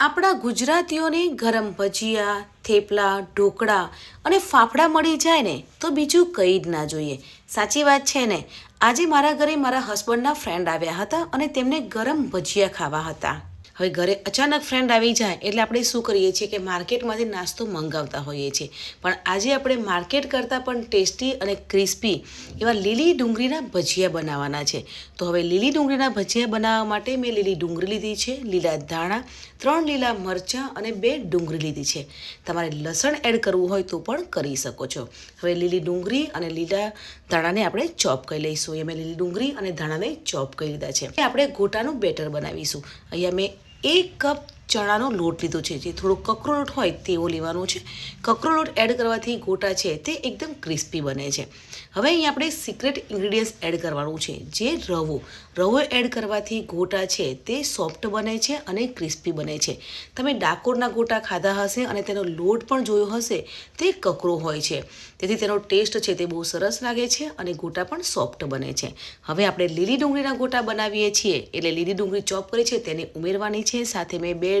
આપણા ગુજરાતીઓને ગરમ ભજીયા, થેપલા, ઢોકળા અને ફાફડા મળી જાય ને તો બીજું કંઈ જ ના જોઈએ. સાચી વાત છે ને? આજે મારા ઘરે મારા હસબન્ડના ફ્રેન્ડ આવ્યા હતા અને તેમને ગરમ ભજીયા ખાવા હતા. હવે ઘરે અચાનક ફ્રેન્ડ આવી જાય એટલે આપણે શું કરીએ છીએ કે માર્કેટમાંથી નાસ્તો મંગાવતા હોઈએ છીએ. પણ આજે આપણે માર્કેટ કરતાં પણ ટેસ્ટી અને ક્રિસ્પી એવા લીલી ડુંગળીના ભજીયા બનાવવાના છે. તો હવે લીલી ડુંગળીના ભજીયા બનાવવા માટે મેં લીલી ડુંગળી લીધી છે, લીલા ધાણા, ત્રણ લીલા મરચાં અને બે ડુંગળી લીધી છે. તમારે લસણ એડ કરવું હોય તો પણ કરી શકો છો. હવે લીલી ડુંગળી અને લીલા ધાણાને આપણે ચોપ કરી લઈશું. એ મેં લીલી ડુંગળી અને ધાણાને ચોપ કરી લીધા છે. આપણે ગોટાનું બેટર બનાવીશું. અહીંયા મેં એક કપ ચણાનો લોટ લીધો છે. જે થોડો કકરો લોટ હોય તેવો લેવાનો છે. કકરો લોટ એડ કરવાથી ગોટા છે તે એકદમ ક્રિસ્પી બને છે. હવે અહીં આપણે સિક્રેટ ઇન્ગ્રીડિયન્ટ્સ એડ કરવાનું છે. જે રવો. રવો એડ કરવાથી ગોટા છે તે સોફ્ટ બને છે અને ક્રિસ્પી બને છે. તમે ડાકોરના ગોટા ખાધા હશે અને તેનો લોટ પણ જોયો હશે, તે કકરો હોય છે. તેથી તેનો ટેસ્ટ છે તે બહુ સરસ લાગે છે અને ગોટા પણ સોફ્ટ બને છે. હવે આપણે લીલી ડુંગળીના ગોટા બનાવીએ છીએ. એટલે લીલી ડુંગળી ચોપ કરી છે, તેને ઉમેરવાની છે. સાથે મેં બે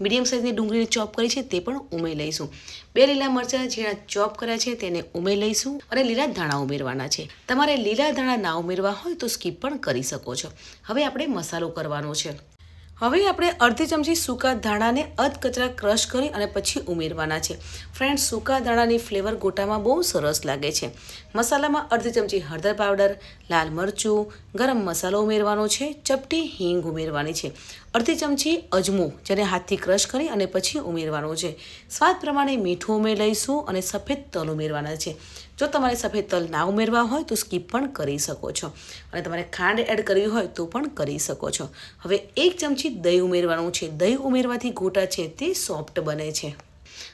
મીડિયમ સાઇઝની ડુંગળીને ચોપ કરી છે તે પણ ઉમેરી લઈશું. બે લીલા મરચાં ઝીણા ચોપ કર્યા છે તેને ઉમેરી લઈશું અને લીલા ધાણા ઉમેરવાના છે. તમારે લીલા ધાણા ના ઉમેરવા હોય તો સ્કીપ પણ કરી શકો છો. હવે આપણે મસાલો કરવાનો છે. હવે આપણે અડધી ચમચી સૂકા ધાણાને અધ કચરા ક્રશ કરી અને પછી ઉમેરવાના છે. ફ્રેન્ડ સૂકા ધાણાની ફ્લેવર ગોટામાં બહુ સરસ લાગે છે. મસાલામાં અડધી ચમચી હળદર પાવડર, લાલ મરચું, ગરમ મસાલો ઉમેરવાનો છે, ચપટી હિંગ ઉમેરવાની છે. અડધી ચમચી અજમો, જેને હાથથી ક્રશ કરી અને પછી ઉમેરવાનો છે. સ્વાદ પ્રમાણે મીઠું ઉમેરી લઈશું અને સફેદ તલ ઉમેરવાના છે. જો તમારે સફેદ તલ ના ઉમેરવા હોય તો સ્કીપ પણ કરી શકો છો. અને તમારે ખાંડ એડ કરવી હોય તો પણ કરી શકો છો. હવે એક ચમચી દહીં ઉમેરવાનું છે. દહીં ઉમેરવાથી ગોટા છે તે સોફ્ટ બને છે.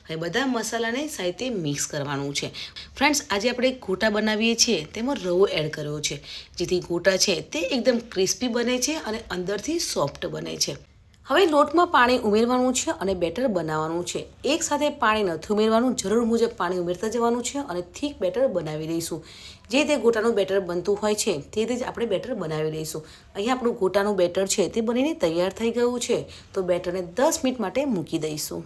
હવે બધા મસાલાને સાહિત્ય મિક્સ કરવાનું છે. ફ્રેન્ડ્સ, આજે આપણે ગોટા બનાવીએ છીએ, તેમાં રવો એડ કર્યો છે. જેથી ગોટા છે તે એકદમ ક્રિસ્પી બને છે અને અંદરથી સોફ્ટ બને છે. હવે લોટમાં પાણી ઉમેરવાનું છે અને બેટર બનાવવાનું છે. એક સાથે પાણી નથી ઉમેરવાનું, જરૂર મુજબ પાણી ઉમેરતા જવાનું છે અને થીક બેટર બનાવી લઈશું જે તે ગોટાનું બેટર બનતું હોય છે, તે જ આપણે બેટર બનાવી લઈશું અહીંયા આપણું ગોટાનું બેટર છે તે બનીને તૈયાર થઈ ગયું છે. તો બેટરને દસ મિનિટ માટે મૂકી દઈશું.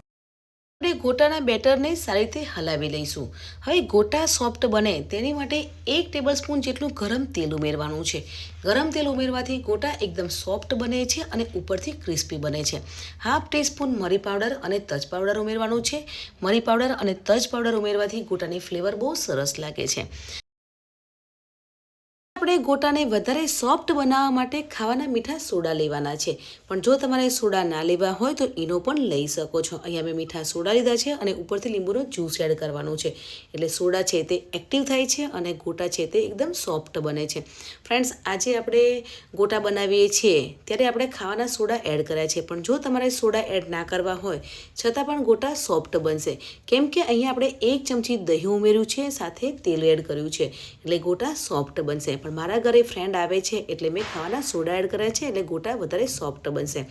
આપણે ગોટાના બેટરને સારી રીતે હલાવી લઈશું. હવે ગોટા સોફ્ટ બને તેની માટે એક ટેબલ સ્પૂન જેટલું ગરમ તેલ ઉમેરવાનું છે. ગરમ તેલ ઉમેરવાથી ગોટા એકદમ સોફ્ટ બને છે અને ઉપરથી ક્રિસ્પી બને છે. હાફ ટીસ્પૂન મરી પાવડર અને તજ પાવડર ઉમેરવાનું છે. મરી પાવડર અને તજ પાવડર ઉમેરવાથી ગોટાની ફ્લેવર બહુ સરસ લાગે છે. આપણે ગોટાને વધારે સોફ્ટ બનાવવા માટે ખાવાના મીઠા સોડા લેવાના છે. પણ જો તમારે સોડા ના લેવા હોય તો એનો પણ લઈ શકો છો. અહીંયા મેં મીઠા સોડા લીધા છે અને ઉપરથી લીંબુનો જ્યુસ એડ કરવાનો છે. એટલે સોડા છે તે એક્ટિવ થાય છે અને ગોટા છે તે એકદમ સોફ્ટ બને છે. ફ્રેન્ડ્સ, આજે આપણે ગોટા બનાવીએ છીએ ત્યારે આપણે ખાવાના સોડા એડ કર્યા છે. પણ જો તમારે સોડા એડ ના કરવા હોય, છતાં પણ ગોટા સોફ્ટ બનશે. કેમ કે અહીંયા આપણે એક ચમચી દહીં ઉમેર્યું છે, સાથે તેલ એડ કર્યું છે. એટલે ગોટા સોફ્ટ બનશે. પણ મારા ઘરે ફ્રેન્ડ આવે છે એટલે મેં ખાવાના સોડા એડ કર્યા છે એટલે ગોટા વધારે સોફ્ટ બનશે.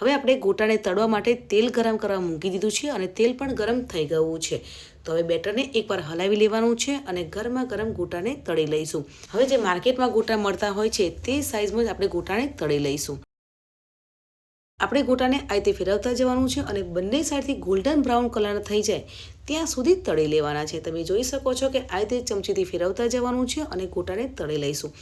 હવે આપણે ગોટાને તળવા માટે તેલ ગરમ કરવા મૂકી દીધું છે અને તેલ પણ ગરમ થઈ ગયું છે. તો હવે બેટરને એકવાર હલાવી લેવાનું છે અને ગરમા ગરમ ગોટાને તળી લઈશું. હવે જે માર્કેટમાં ગોટા મળતા હોય છે તે સાઇઝમાં જ આપણે ગોટાને તળી લઈશું. આપણે ગોટાને આ રીતે ફેરવતા જવાનું છે અને બંને સાઈડથી ગોલ્ડન બ્રાઉન કલર થઈ જાય ત્યાં સુધી તળી લેવાના છે. તમે જોઈ શકો છો કે આ રીતે ચમચીથી ફેરવતા જવાનું છે અને ગોટાને તળી લઈશું.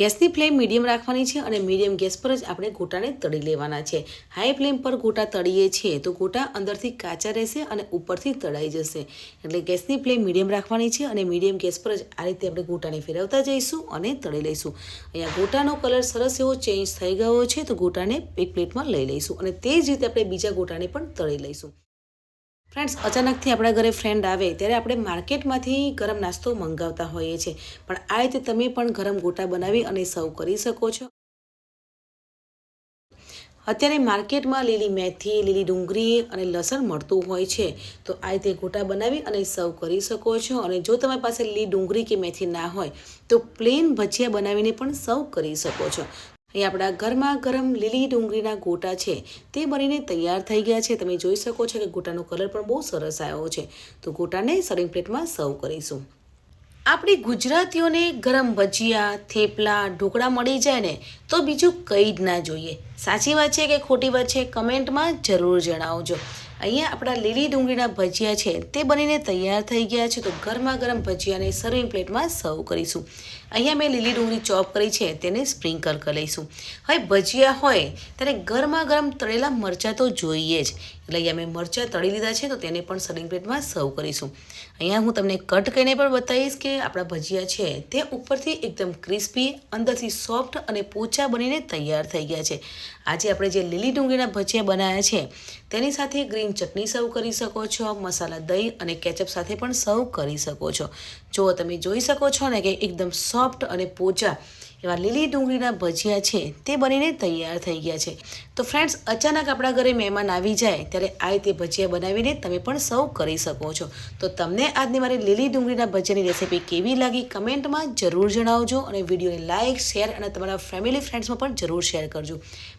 ગેસની ફ્લેમ મીડિયમ રાખવાની છે અને મીડિયમ ગેસ પર જ આપણે ગોટાને તળી લેવાના છે. હાઈ ફ્લેમ પર ગોટા તળીએ છીએ તો ગોટા અંદરથી કાચા રહેશે અને ઉપરથી તળાઈ જશે. એટલે ગેસની ફ્લેમ મીડિયમ રાખવાની છે અને મીડિયમ ગેસ પર જ આ રીતે આપણે ગોટાને ફેરવતા જઈશું અને તળી લઈશું. અહીંયા ગોટાનો કલર સરસ એવો ચેન્જ થઈ ગયો છે તો ગોટાને એક પ્લેટમાં લઈ લઈશું અને તે જ રીતે આપણે બીજા ગોટાને પણ તળી લઈશું. ફ્રેન્ડ્સ, અચાનકથી આપણા ઘરે ફ્રેન્ડ આવે ત્યારે આપણે માર્કેટમાંથી ગરમ નાસ્તો મંગાવતા હોઈએ છીએ. પણ આ રીતે તમે પણ ગરમ ગોટા બનાવી અને સર્વ કરી શકો છો. અત્યારે માર્કેટમાં લીલી મેથી, લીલી ડુંગળી અને લસણ મળતું હોય છે. તો આ રીતે ગોટા બનાવી અને સર્વ કરી શકો છો. અને જો તમારી પાસે લીલી ડુંગળી કે મેથી ના હોય, તો પ્લેન ભજીયા બનાવીને પણ સર્વ કરી શકો છો. અહીં આપણા ગરમા ગરમ લીલી ડુંગળીના ગોટા છે, તે બનીને તૈયાર થઈ ગયા છે. તમે જોઈ શકો છો કે ગોટાનો કલર પણ બહુ સરસ આવ્યો છે. તો ગોટાને સર્વિંગ પ્લેટમાં સર્વ કરીશું. આપણી ગુજરાતીઓને ગરમ ભજીયા, થેપલા, ઢોકળા મળી જાય ને, તો બીજું કંઈ જ ના જોઈએ. સાચી વાત છે કે ખોટી વાત છે? કમેન્ટમાં જરૂર જણાવજો. અહીંયા આપણા લીલી ડુંગળીના ભજીયા છે, તે બનીને તૈયાર થઈ ગયા છે. તો ગરમા ગરમ ભજીયાને સર્વિંગ પ્લેટમાં સર્વ કરીશું. અહીંયા મેં લીલી ડુંગળી ચોપ કરી છે, તેને સ્પ્રિંકલ કરી લઈશું. હવે ભજીયા હોય ત્યારે ગરમા ગરમ તળેલા મરચાં તો જોઈએ જ. એટલે અહીંયા મેં મરચાં તળી લીધા છે, તો તેને પણ સર્વિંગ પ્લેટમાં સર્વ કરીશું. અહીંયા હું તમને કટ કરીને પણ બતાવીશ કે આપણા ભજીયા છે, તે ઉપરથી એકદમ ક્રિસ્પી અંદરથી સોફ્ટ અને પોચા બનીને તૈયાર થઈ ગયા છે. આજે આપણે જે લીલી ડુંગળીના ભજીયા બનાવ્યા છે, તેની સાથે ગ્રીન ચટણી સર્વ કરી શકો છો, મસાલા દહીં અને કેચઅપ સાથે પણ સર્વ કરી શકો છો. જો તમે જોઈ શકો છો ને કે એકદમ સોફ્ટ અને પોચા એવા લીલી ડુંગળીના ભજીયા છે, તે બનીને તૈયાર થઈ ગયા છે. તો ફ્રેન્ડ્સ અચાનક આપણા ઘરે મહેમાન આવી જાય, ત્યારે આ રીતે ભજીયા બનાવીને તમે પણ સર્વ કરી શકો છો. તો તમને આજની મારી લીલી ડુંગળીના ભજીયાની રેસીપી કેવી લાગી કમેન્ટમાં જરૂર જણાવજો અને વિડીયોને લાઇક શેર અને તમારા ફેમિલી ફ્રેન્ડ્સમાં પણ જરૂર શેર કરજો.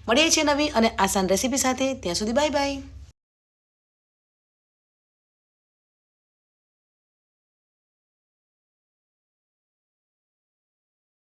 મળીએ છીએ નવી અને આસાન રેસીપી સાથે. ત્યાં સુધી બાય બાય